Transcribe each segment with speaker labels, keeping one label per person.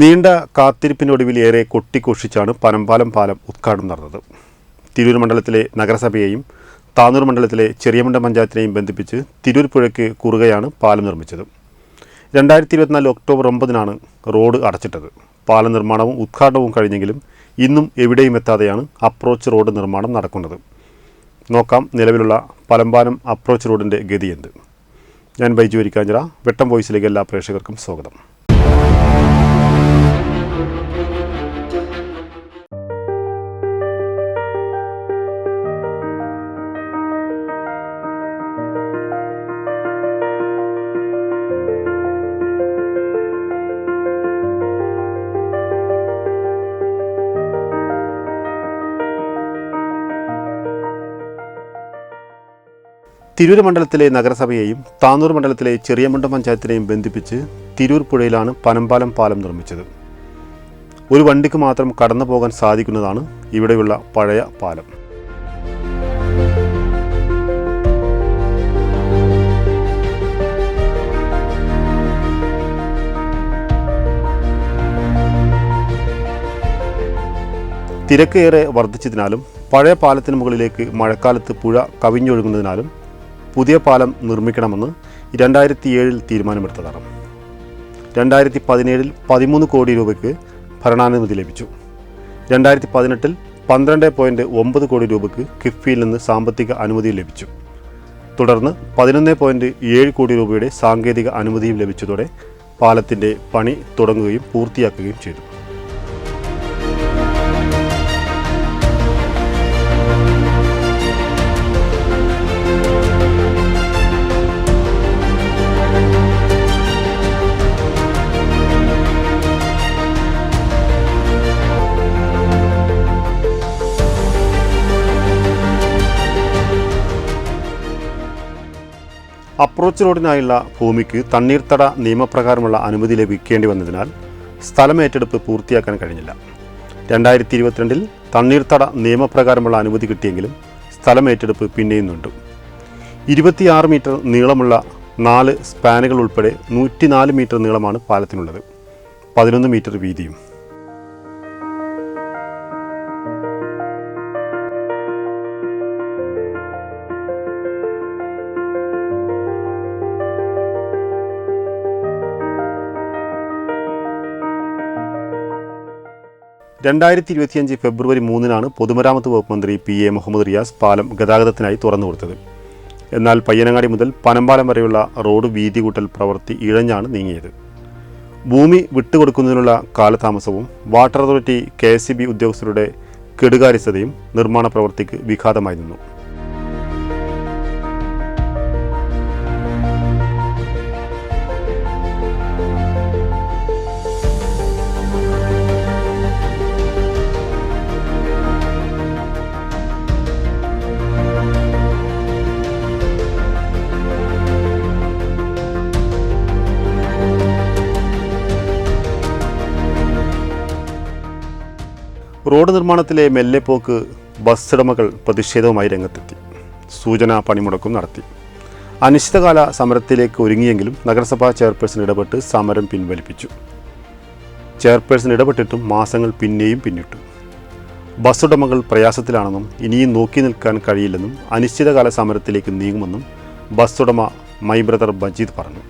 Speaker 1: നീണ്ട കാത്തിരിപ്പിനൊടുവിൽ ഏറെ കൊട്ടിഘോഷിച്ചാണ് പനമ്പാലം പാലം ഉദ്ഘാടനം നടന്നത്. തിരൂർ മണ്ഡലത്തിലെ നഗരസഭയെയും താനൂർ മണ്ഡലത്തിലെ ചെറിയമുണ്ട പഞ്ചായത്തിനെയും ബന്ധിപ്പിച്ച് തിരൂർ പുഴയ്ക്ക് കുറുകയാണ് പാലം നിർമ്മിച്ചത്. രണ്ടായിരത്തി ഇരുപത്തിനാല് ഒക്ടോബർ ഒമ്പതിനാണ് റോഡ് അടച്ചിട്ടത്. പാലം നിർമ്മാണവും ഉദ്ഘാടനവും കഴിഞ്ഞെങ്കിലും ഇന്നും എവിടെയും എത്താതെയാണ് അപ്രോച്ച് റോഡ് നിർമ്മാണം നടക്കുന്നത്. നോക്കാം നിലവിലുള്ള പലമ്പാലം അപ്രോച്ച് റോഡിന്റെ ഗതി എന്ത് ഞാൻ ബൈജു വരിക്കാഞ്ചിറ വെട്ടം വോയിസിലേക്ക് എല്ലാ പ്രേക്ഷകർക്കും സ്വാഗതം. തിരൂർ മണ്ഡലത്തിലെ നഗരസഭയെയും താനൂർ മണ്ഡലത്തിലെ ചെറിയമുണ്ടം പഞ്ചായത്തിനെയും ബന്ധിപ്പിച്ച് തിരൂർ പുഴയിലാണ് പനമ്പാലം പാലം നിർമ്മിച്ചത്. ഒരു വണ്ടിക്ക് മാത്രം കടന്നു പോകാൻ സാധിക്കുന്നതാണ് ഇവിടെയുള്ള പഴയ പാലം. തിരക്കേറെ വർദ്ധിച്ചതിനാലും പഴയ പാലത്തിന് മുകളിലേക്ക് മഴക്കാലത്ത് പുഴ കവിഞ്ഞൊഴുകുന്നതിനാലും പുതിയ പാലം നിർമ്മിക്കണമെന്ന് രണ്ടായിരത്തി ഏഴിൽ തീരുമാനമെടുത്തതാണ്. രണ്ടായിരത്തി പതിനേഴിൽ പതിമൂന്ന് കോടി രൂപയ്ക്ക് ഭരണാനുമതി ലഭിച്ചു. രണ്ടായിരത്തി പതിനെട്ടിൽ പന്ത്രണ്ട് പോയിന്റ് ഒമ്പത് കോടി രൂപയ്ക്ക് കിഫ്ബിയിൽ നിന്ന് സാമ്പത്തിക അനുമതി ലഭിച്ചു. തുടർന്ന് പതിനൊന്ന് പോയിന്റ് ഏഴ് കോടി രൂപയുടെ സാങ്കേതിക അനുമതിയും ലഭിച്ചതോടെ പാലത്തിന്റെ പണി തുടങ്ങുകയും പൂർത്തിയാക്കുകയും ചെയ്തു. അപ്രോച്ച് റോഡിനായുള്ള ഭൂമിക്ക് തണ്ണീർത്തട നിയമപ്രകാരമുള്ള അനുമതി ലഭിക്കേണ്ടി വന്നതിനാൽ സ്ഥലം ഏറ്റെടുപ്പ് പൂർത്തിയാക്കാൻ കഴിഞ്ഞില്ല. രണ്ടായിരത്തി ഇരുപത്തിരണ്ടിൽ തണ്ണീർത്തട നിയമപ്രകാരമുള്ള അനുമതി കിട്ടിയെങ്കിലും സ്ഥലം ഏറ്റെടുപ്പ് പിന്നെയും നീണ്ടു ഇരുപത്തിയാറ് മീറ്റർ നീളമുള്ള നാല് സ്പാനുകൾ ഉൾപ്പെടെ നൂറ്റിനാല് മീറ്റർ നീളമാണ് പാലത്തിനുള്ളത്. പതിനൊന്ന് മീറ്റർ വീതിയും. രണ്ടായിരത്തി ഇരുപത്തിയഞ്ച് ഫെബ്രുവരി മൂന്നിനാണ് പൊതുമരാമത്ത് വകുപ്പ് മന്ത്രി പി എ മുഹമ്മദ് റിയാസ് പാലം ഗതാഗതത്തിനായി തുറന്നു കൊടുത്തത്. എന്നാൽ പയ്യനങ്ങാടി മുതൽ പനമ്പാലം വരെയുള്ള റോഡ് വീതി കൂട്ടൽ പ്രവൃത്തി ഇഴഞ്ഞാണ് നീങ്ങിയത്. ഭൂമി വിട്ടുകൊടുക്കുന്നതിനുള്ള കാലതാമസവും വാട്ടർ അതോറിറ്റി കെ ഉദ്യോഗസ്ഥരുടെ കെടുകാര്യസ്ഥതയും നിർമ്മാണ പ്രവൃത്തിക്ക് വിഘാതമായി നിന്നു. റോഡ് നിർമ്മാണത്തിലെ മെല്ലെപ്പോക്ക് ബസ് ഉടമകൾ പ്രതിഷേധവുമായി രംഗത്തെത്തി. സൂചന പണിമുടക്കും നടത്തി. അനിശ്ചിതകാല സമരത്തിലേക്ക് ഒരുങ്ങിയെങ്കിലും നഗരസഭാ ചെയർപേഴ്സൺ ഇടപെട്ട് സമരം പിൻവലിപ്പിച്ചു. ചെയർപേഴ്സൺ ഇടപെട്ടിട്ടും മാസങ്ങൾ പിന്നെയും പിന്നിട്ടു. ബസ് ഉടമകൾ പ്രയാസത്തിലാണെന്നും ഇനിയും നോക്കി നിൽക്കാൻ കഴിയില്ലെന്നും അനിശ്ചിതകാല സമരത്തിലേക്ക് നീങ്ങുമെന്നും ബസ് ഉടമ മൈ ബ്രദർ ബജീദ് പറഞ്ഞു.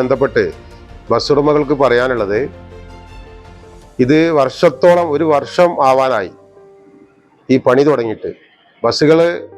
Speaker 2: ബന്ധപ്പെട്ട് ബസ് ഉടമകൾക്ക് പറയാനുള്ളത് ഇത് വർഷത്തോളം ഒരു വർഷം ആവാനായി. ഈ പണി തുടങ്ങിയിട്ട്. ബസ്സുകൾ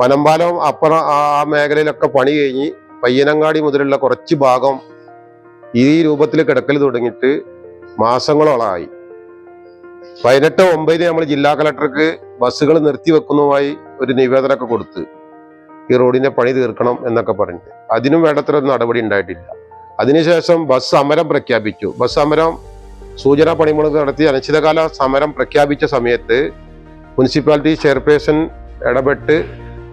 Speaker 2: പനമ്പാലം അപ്പുറം ആ മേഖലയിലൊക്കെ പണി കഴിഞ്ഞ് പയ്യനങ്ങാടി മുതലുള്ള കുറച്ച് ഭാഗം ഈ രൂപത്തിൽ കിടക്കൽ തുടങ്ങിയിട്ട് മാസങ്ങളോളമായി. പതിനെട്ട് ഒമ്പതിന് നമ്മൾ ജില്ലാ കളക്ടർക്ക് ബസ്സുകൾ നിർത്തിവെക്കുന്നതുമായി ഒരു നിവേദനമൊക്കെ കൊടുത്ത് ഈ റോഡിന്റെ പണി തീർക്കണം എന്നൊക്കെ പറഞ്ഞിട്ട്. അതിനും വേണ്ടത്ര നടപടി ഉണ്ടായിട്ടില്ല. അതിനുശേഷം ബസ് സമരം പ്രഖ്യാപിച്ചു. ബസ് സമരം സൂചനാ പണിമുടക്ക് നടത്തി അനിശ്ചിതകാല സമരം പ്രഖ്യാപിച്ച സമയത്ത് മുനിസിപ്പാലിറ്റി ചെയർപേഴ്സൺ ഇടപെട്ട്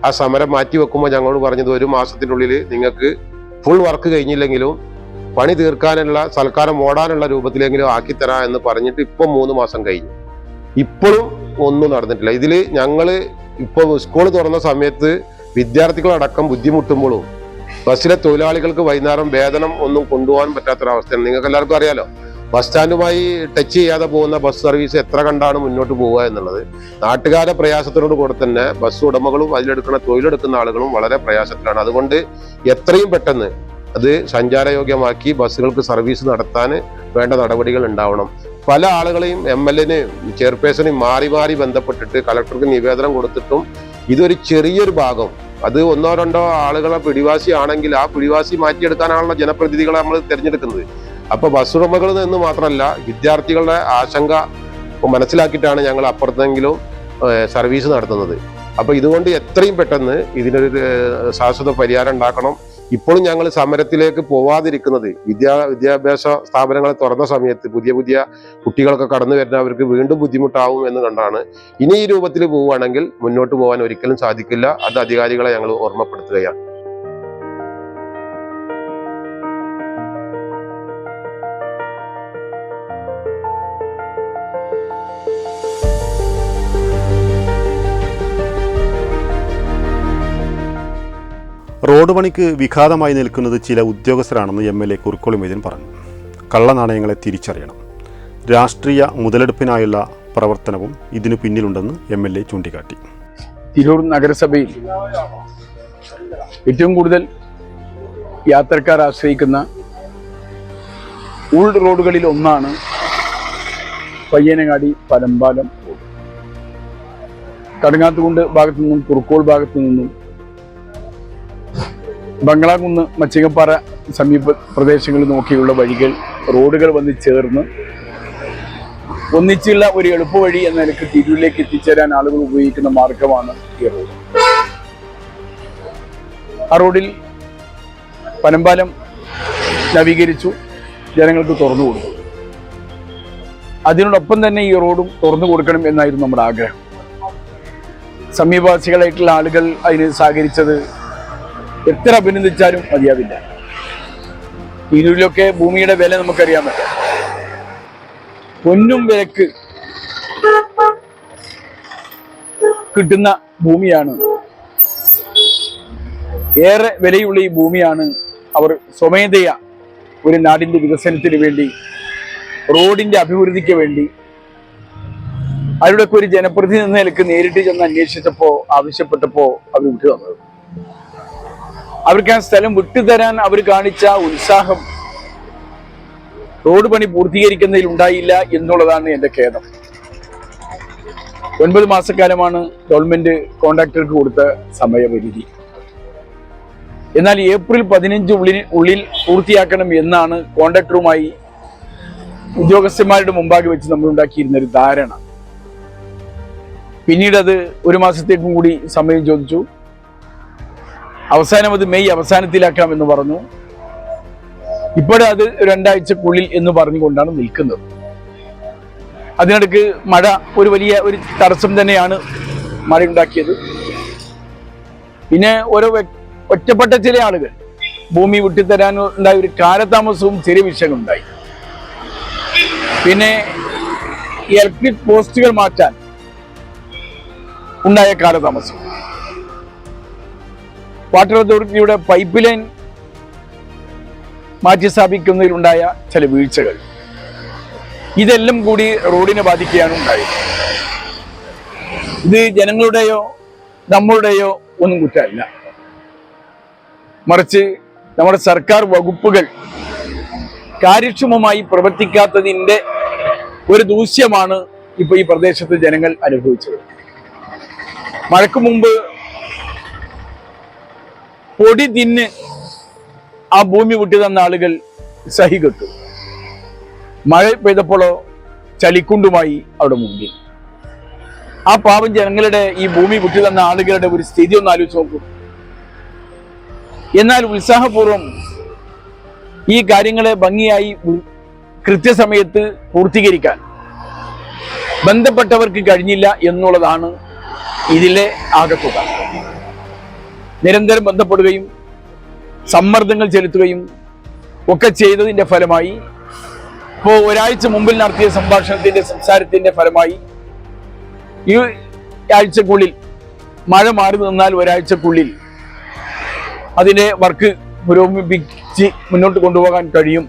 Speaker 2: ആ സമരം മാറ്റിവെക്കുമ്പോൾ ഞങ്ങളോട് പറഞ്ഞത് ഒരു മാസത്തിനുള്ളിൽ നിങ്ങൾക്ക് ഫുൾ വർക്ക് കഴിഞ്ഞില്ലെങ്കിലും പണി തീർക്കാനുള്ള സൽക്കാരം ഓടാനുള്ള രൂപത്തിലെങ്കിലും ആക്കിത്തരാം എന്ന് പറഞ്ഞിട്ട് ഇപ്പം മൂന്ന് മാസം കഴിഞ്ഞു. ഇപ്പോഴും ഒന്നും നടന്നിട്ടില്ല. ഇതിൽ ഞങ്ങൾ ഇപ്പോൾ സ്കൂൾ തുറന്ന സമയത്ത് വിദ്യാർത്ഥികളടക്കം ബുദ്ധിമുട്ടുമ്പോഴും ബസ്സിലെ തൊഴിലാളികൾക്ക് വൈകുന്നേരം വേതനം ഒന്നും കൊണ്ടുപോകാൻ പറ്റാത്തൊരവസ്ഥയാണ്. നിങ്ങൾക്ക് എല്ലാവർക്കും അറിയാലോ? ബസ് സ്റ്റാൻഡുമായി ടച്ച് ചെയ്യാതെ പോകുന്ന ബസ് സർവീസ് എത്ര കണ്ടാണ് മുന്നോട്ട് പോവുക എന്നുള്ളത്. നാട്ടുകാരെ പ്രയാസത്തിനോട് കൂടെ തന്നെ ബസ് ഉടമകളും അതിലെടുക്കുന്ന തൊഴിലെടുക്കുന്ന ആളുകളും വളരെ പ്രയാസത്തിലാണ്. അതുകൊണ്ട് എത്രയും പെട്ടെന്ന് അത് സഞ്ചാരയോഗ്യമാക്കി ബസ്സുകൾക്ക് സർവീസ് നടത്താൻ വേണ്ട നടപടികൾ ഉണ്ടാവണം. പല ആളുകളെയും എം എൽ എനെയും ചെയർപേഴ്സണെയും മാറി മാറി ബന്ധപ്പെട്ടിട്ട് കളക്ടർക്ക് നിവേദനം കൊടുത്തിട്ടും ഇതൊരു ചെറിയൊരു ഭാഗം. അത് ഒന്നോ രണ്ടോ ആളുകളെ പിടിവാസി ആണെങ്കിൽ ആ പിടിവാസി മാറ്റിയെടുക്കാനാണല്ലോ ജനപ്രതിനിധികളെ നമ്മൾ തിരഞ്ഞെടുക്കുന്നത്. അപ്പൊ ബസ് നിന്ന് മാത്രമല്ല വിദ്യാർത്ഥികളുടെ ആശങ്ക മനസ്സിലാക്കിയിട്ടാണ് ഞങ്ങൾ അപ്പുറത്തെങ്കിലും സർവീസ് നടത്തുന്നത്. അപ്പൊ ഇതുകൊണ്ട് എത്രയും പെട്ടെന്ന് ഇതിനൊരു ശാശ്വത പരിഹാരം ഉണ്ടാക്കണം. ഇപ്പോഴും ഞങ്ങൾ സമരത്തിലേക്ക് പോവാതിരിക്കുന്നത് വിദ്യാ വിദ്യാഭ്യാസ സ്ഥാപനങ്ങളെ തുറന്ന സമയത്ത് പുതിയ പുതിയ കുട്ടികളൊക്കെ കടന്നു വരുന്ന അവർക്ക് വീണ്ടും ബുദ്ധിമുട്ടാവും എന്ന് കണ്ടാണ്. ഇനി ഈ രൂപത്തിൽ പോവുകയാണെങ്കിൽ മുന്നോട്ട് പോകാൻ ഒരിക്കലും സാധിക്കില്ല. അത് അധികാരികളെ ഞങ്ങൾ ഓർമ്മപ്പെടുത്തുകയാണ്.
Speaker 1: റോഡ് പണിക്ക് വിഘാതമായി നിൽക്കുന്നത് ചില ഉദ്യോഗസ്ഥരാണെന്ന് M L A Kurukkoli Moideen പറഞ്ഞു. കള്ളനാണയങ്ങളെ തിരിച്ചറിയണം. രാഷ്ട്രീയ മുതലെടുപ്പിനായുള്ള പ്രവർത്തനവും ഇതിനു പിന്നിലുണ്ടെന്ന് എം എൽ എ ചൂണ്ടിക്കാട്ടി.
Speaker 3: തിരൂർ നഗരസഭയിൽ ഏറ്റവും കൂടുതൽ യാത്രക്കാർ ആശ്രയിക്കുന്ന ഉൾ റോഡുകളിൽ ഒന്നാണ് പയ്യനങ്ങാടി പരമ്പാലം റോഡ്. കടുങ്ങാത്തുകൊണ്ട് ഭാഗത്തു നിന്നും കുറുക്കോൾ ഭാഗത്തു നിന്നും ബംഗ്ലാകുന്ന് മച്ചിങ്ങപ്പാറ സമീപ പ്രദേശങ്ങളിൽ നോക്കിയുള്ള വഴികൾ റോഡുകൾ വന്ന് ചേർന്ന് ഒന്നിച്ചുള്ള ഒരു എളുപ്പവഴി എന്ന നിലയ്ക്ക് തിരൂരിലേക്ക് എത്തിച്ചേരാൻ ആളുകൾ ഉപയോഗിക്കുന്ന മാർഗമാണ് ഈ റോഡ്. ആ റോഡിൽ പനമ്പാലം നവീകരിച്ചു ജനങ്ങൾക്ക് തുറന്നു കൊടുത്തു. അതിനോടൊപ്പം തന്നെ ഈ റോഡും തുറന്നു കൊടുക്കണം എന്നായിരുന്നു നമ്മുടെ ആഗ്രഹം. സമീപവാസികളായിട്ടുള്ള ആളുകൾ അതിന് സഹകരിച്ചത് എത്ര അഭിനന്ദിച്ചാലും മതിയാവില്ല. തിരൂരിലൊക്കെ ഭൂമിയുടെ വില നമുക്കറിയാൻ പറ്റും. പൊന്നും വിലക്ക് കിട്ടുന്ന ഭൂമിയാണ്. ഏറെ വിലയുള്ള ഈ ഭൂമിയാണ് അവർ സ്വമേധയ ഒരു നാടിന്റെ വികസനത്തിന് വേണ്ടി റോഡിന്റെ അഭിവൃദ്ധിക്ക് വേണ്ടി അവരുടെയൊക്കെ ഒരു ജനപ്രതിനിധി നിലയ്ക്ക് നേരിട്ട് ചെന്ന് അന്വേഷിച്ചപ്പോ ആവശ്യപ്പെട്ടപ്പോ അവർ വിട്ടു തന്നത് അവർക്ക് ആ സ്ഥലം വിട്ടുതരാൻ അവർ കാണിച്ച ഉത്സാഹം റോഡ് പണി പൂർത്തീകരിക്കുന്നതിൽ ഉണ്ടായില്ല എന്നുള്ളതാണ് എന്റെ ഖേദം. ഒൻപത് മാസക്കാലമാണ് ഗവൺമെന്റ് കോൺട്രാക്ടർക്ക് കൊടുത്ത സമയപരിധി. എന്നാൽ ഏപ്രിൽ പതിനഞ്ച് ഉള്ളിൽ ഉള്ളിൽ പൂർത്തിയാക്കണം എന്നാണ് കോൺട്രാക്ടറുമായി ഉദ്യോഗസ്ഥന്മാരുടെ മുമ്പാകെ വെച്ച് നമ്മൾ ഉണ്ടാക്കിയിരുന്ന ഒരു ധാരണ. പിന്നീട് അത് ഒരു മാസത്തേക്കും കൂടി സമയം ചോദിച്ചു. അവസാനം അത് മെയ് അവസാനത്തിലാക്കാം എന്ന് പറഞ്ഞു. ഇപ്പോഴും അത് രണ്ടാഴ്ചക്കുള്ളിൽ എന്ന് പറഞ്ഞുകൊണ്ടാണ് നിൽക്കുന്നത്. അതിനിടയ്ക്ക് മഴ ഒരു വലിയ ഒരു തടസ്സം തന്നെയാണ് മഴ ഉണ്ടാക്കിയത് പിന്നെ ഓരോ ഒറ്റപ്പെട്ട ചില ആളുകൾ ഭൂമി വിട്ടിത്തരാൻ ഉണ്ടായ ഒരു കാലതാമസവും ചെറിയ വിഷയങ്ങളുണ്ടായി. പിന്നെ ഇലക്ട്രിക് പോസ്റ്റുകൾ മാറ്റാൻ ഉണ്ടായ കാലതാമസം. വാട്ടർ അതോറിറ്റിയുടെ പൈപ്പ് ലൈൻ മാറ്റിസ്ഥാപിക്കുന്നതിലുണ്ടായ ചില വീഴ്ചകൾ. ഇതെല്ലാം കൂടി റോഡിനെ ബാധിക്കുകയാണ് ഉണ്ടായത്. ഇത് ജനങ്ങളുടെയോ നമ്മളുടെയോ ഒന്നും കുറ്റമല്ല. മറിച്ച് നമ്മുടെ സർക്കാർ വകുപ്പുകൾ കാര്യക്ഷമമായി പ്രവർത്തിക്കാത്തതിന്റെ ഒരു ദൂഷ്യമാണ് ഇപ്പൊ ഈ പ്രദേശത്ത് ജനങ്ങൾ അനുഭവിച്ചത്. മഴയ്ക്ക് മുമ്പ് പൊടി തിന്ന് ആ ഭൂമി വിട്ടു തന്ന ആളുകൾ സഹി കെട്ടു. മഴ പെയ്തപ്പോഴോ ചലിക്കുണ്ടുമായി അവിടെ മുങ്ങി. ആ പാവം ജനങ്ങളുടെ ഈ ഭൂമി വിട്ടു തന്ന ആളുകളുടെ ഒരു സ്ഥിതി ഒന്ന് ആലോചിച്ച് നോക്കൂ. എന്നാൽ ഉത്സാഹപൂർവം ഈ കാര്യങ്ങളെ ഭംഗിയായി കൃത്യസമയത്ത് പൂർത്തീകരിക്കാൻ ബന്ധപ്പെട്ടവർക്ക് കഴിഞ്ഞില്ല എന്നുള്ളതാണ് ഇതിലെ ആകത്തുക. നിരന്തരം ബന്ധപ്പെടുകയും സമ്മർദ്ദങ്ങൾ ചെലുത്തുകയും ഒക്കെ ചെയ്തതിന്റെ ഫലമായി ഇപ്പോൾ ഒരാഴ്ച മുമ്പിൽ നടത്തിയ സംഭാഷണത്തിന്റെ സംസാരത്തിന്റെ ഫലമായി ഈ ആഴ്ചക്കുള്ളിൽ മഴ മാറി നിന്നാൽ ഒരാഴ്ചക്കുള്ളിൽ അതിന്റെ വർക്ക് പുരോഗമിപ്പിച്ച് മുന്നോട്ട് കൊണ്ടുപോകാൻ കഴിയും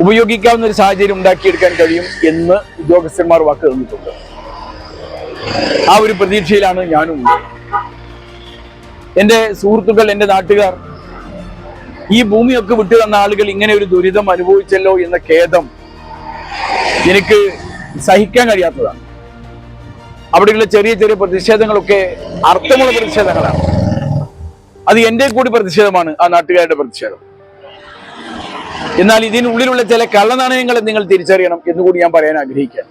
Speaker 3: ഉപയോഗിക്കാവുന്ന ഒരു സാഹചര്യം ഉണ്ടാക്കിയെടുക്കാൻ കഴിയും എന്ന് ഉദ്യോഗസ്ഥന്മാർ വാക്ക് തന്നിട്ടുണ്ട് ആ ഒരു പ്രതീക്ഷയിലാണ് ഞാനും. എന്റെ സുഹൃത്തുക്കൾ എന്റെ നാട്ടുകാർ ഈ ഭൂമിയൊക്കെ വിട്ടു തന്ന ആളുകൾ ഇങ്ങനെ ഒരു ദുരിതം അനുഭവിച്ചല്ലോ എന്ന ഖേദം എനിക്ക് സഹിക്കാൻ കഴിയാത്തതാണ്. അവിടെയുള്ള ചെറിയ ചെറിയ പ്രതിഷേധങ്ങളൊക്കെ അർത്ഥമുള്ള പ്രതിഷേധങ്ങളാണ്. അത് എന്റെ കൂടി പ്രതിഷേധമാണ് ആ നാട്ടുകാരുടെ പ്രതിഷേധം. എന്നാൽ ഇതിനുള്ളിലുള്ള ചില കള്ളനാണയങ്ങളെ നിങ്ങൾ തിരിച്ചറിയണം എന്ന് കൂടി ഞാൻ പറയാൻ ആഗ്രഹിക്കുകയാണ്.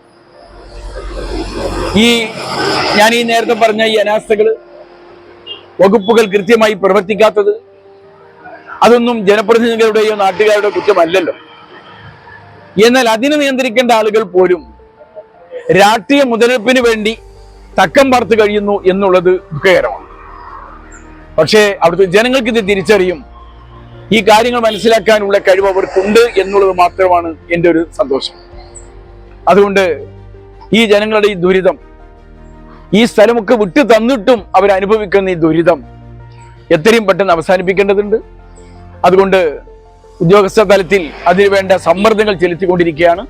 Speaker 3: ഈ ഞാൻ ഈ നേരത്തെ പറഞ്ഞ ഈ അനാസ്ഥകൾ വകുപ്പുകൾ കൃത്യമായി പ്രവർത്തിക്കാത്തത് അതൊന്നും ജനപ്രതിനിധികളുടെയോ നാട്ടുകാരുടെയോ കുറ്റമല്ലല്ലോ. എന്നാൽ അതിനെ നിയന്ത്രിക്കേണ്ട ആളുകൾ പോലും രാഷ്ട്രീയ മുതലെടുപ്പിന് വേണ്ടി തക്കം പാർത്ത് കഴിയുന്നു എന്നുള്ളത് ദുഃഖകരമാണ്. പക്ഷേ അവിടുത്തെ ജനങ്ങൾക്ക് ഇത് തിരിച്ചറിയും. ഈ കാര്യങ്ങൾ മനസ്സിലാക്കാനുള്ള കഴിവ് അവർക്കുണ്ട് എന്നുള്ളത് മാത്രമാണ് എന്റെ ഒരു സന്തോഷം. അതുകൊണ്ട് ഈ ജനങ്ങളുടെ ഈ ദുരിതം ഈ സ്ഥലമൊക്കെ വിട്ടു തന്നിട്ടും അവരനുഭവിക്കുന്ന ഈ ദുരിതം എത്രയും പെട്ടെന്ന് അവസാനിപ്പിക്കേണ്ടതുണ്ട്. അതുകൊണ്ട് ഉദ്യോഗസ്ഥ തലത്തിൽ അതിനുവേണ്ട സമ്മർദ്ദങ്ങൾ ചെലുത്തിക്കൊണ്ടിരിക്കുകയാണ്.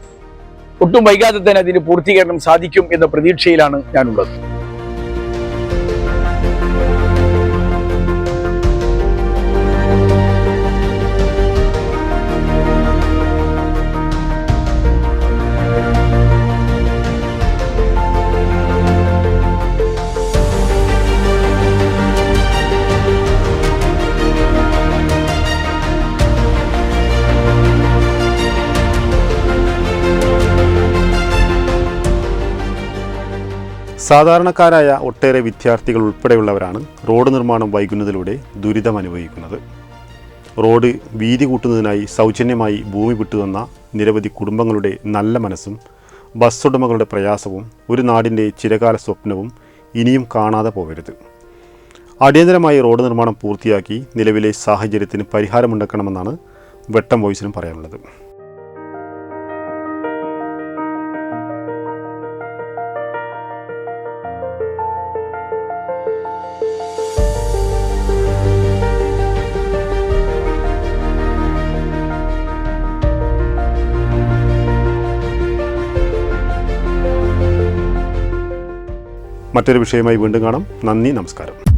Speaker 3: ഒട്ടും വൈകാതെ തന്നെ അതിന് പൂർത്തീകരണം സാധിക്കും എന്ന പ്രതീക്ഷയിലാണ് ഞാനുള്ളത്.
Speaker 1: സാധാരണക്കാരായ ഒട്ടേറെ വിദ്യാർത്ഥികൾ ഉൾപ്പെടെയുള്ളവരാണ് റോഡ് നിർമ്മാണം വൈകുന്നതിലൂടെ ദുരിതം അനുഭവിക്കുന്നത്. റോഡ് വീതി കൂട്ടുന്നതിനായി സൗജന്യമായി ഭൂമി വിട്ടുതന്ന നിരവധി കുടുംബങ്ങളുടെ നല്ല മനസ്സും ബസ് ഉടമകളുടെ പ്രയാസവും ഒരു നാടിന്റെ ചിരകാല സ്വപ്നവും ഇനിയും കാണാതെ പോകരുത്. അടിയന്തരമായി റോഡ് നിർമ്മാണം പൂർത്തിയാക്കി നിലവിലെ സാഹചര്യത്തിന് പരിഹാരമുണ്ടാക്കണമെന്നാണ് വെട്ടം വോയിസിനും പറയാനുള്ളത്. മറ്റൊരു വിഷയമായി വീണ്ടും കാണാം. നന്ദി നമസ്കാരം.